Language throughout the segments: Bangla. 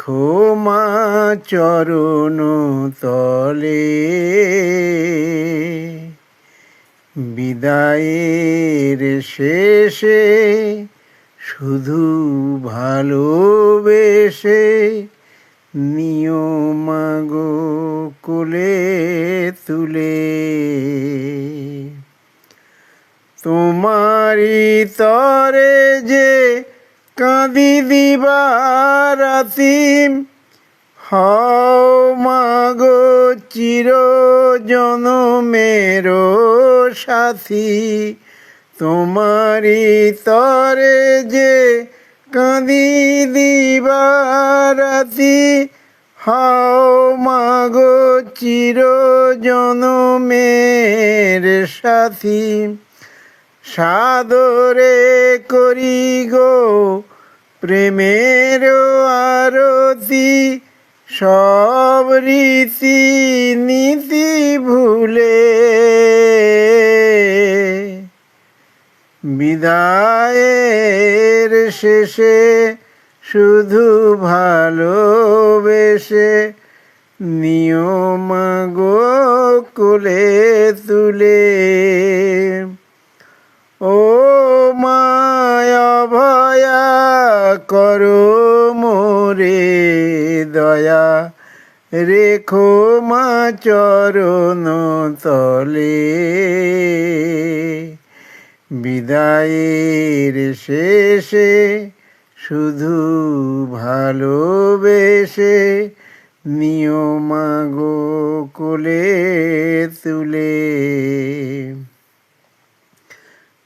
রেখো মা চরণ তলে। বিদায়ের শেষে শুধু ভালোবেসে নিয়মাগো কোলে তুলে। তোমারি তরে যে কাঁদি দিবারাতিম হও মাগো চির জনমেরো সাথী। তোমারি তরে যে কাঁদি দিবারাতি হাও মাগো চির জনমের সাথী। সাদরে করি গো প্রেমের আরতি সব রীতি নীতি ভুলে। বিদায়ের শেষে শুধু ভালোবেসে নিয়মাগো কোলে তুলে। ও করো মোরে দয়া। রেখো মা চরণ তলে। বিদায়ের শেষে শুধু ভালোবেসে নিয়মাগো কোলে তুলে।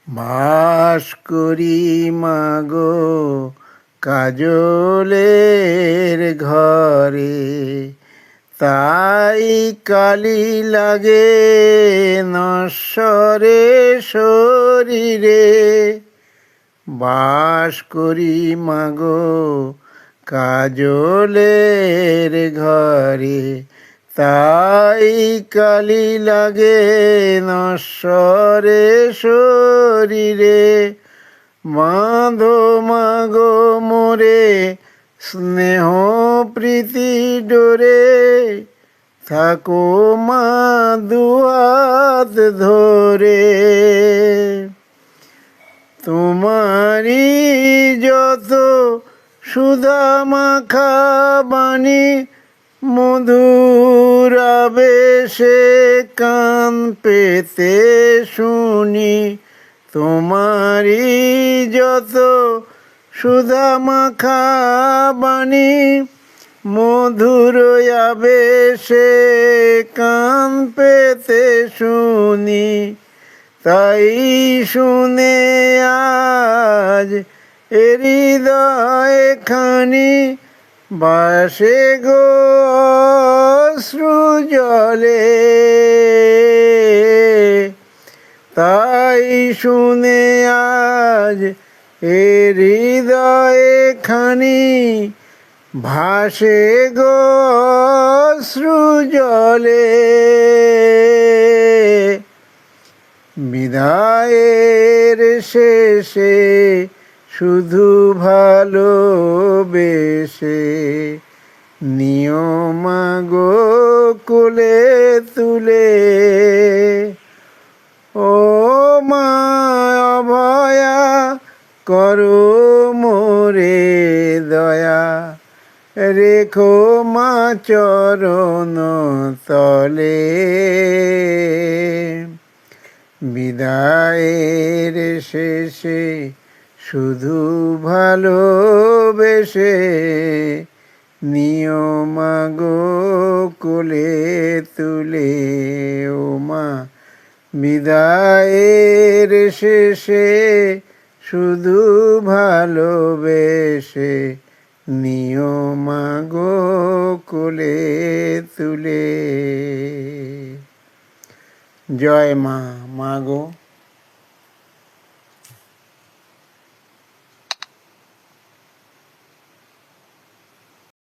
বাস করি মাগো কাজলের ঘরে, তাই কালি লাগে নশ্বরে শরীরে। বাস করি মাগো কাজলের ঘরে, তাই কালি লাগে নশ্বরে শরীরে। বাঁধো মাগো মোরে, স্নেহ প্রীতি ডোরে। থাকো মা দুয়াত ধরে। তোমারি যত সুধা মাখা বাণী, মধুর আবেশে কান পেতে শুনি। তোমারি যত সুধা মাখা বাণী, মধুর আবেশে কান পেতে শুনি। তাই শুনে আজ হৃদয় খানি বাসে গো অশ্রু জলে। তাই শুনে আজ এ হৃদয়ে খানি ভাসে গো জলে। বিদায়ের শেষে শুধু ভালোবেসে নিয়মাগো কোলে তুলে। করো মোরে দয়া। রেখো মা চরণ তলে। বিদায়ের শেষে শুধু ভালোবেসে নিয়মাগো কোলে তুলে। ও মা, বিদায়ের শেষে শুধু ভালোবেসে নিও মাগো কুলে তুলে। জয় মা মাগো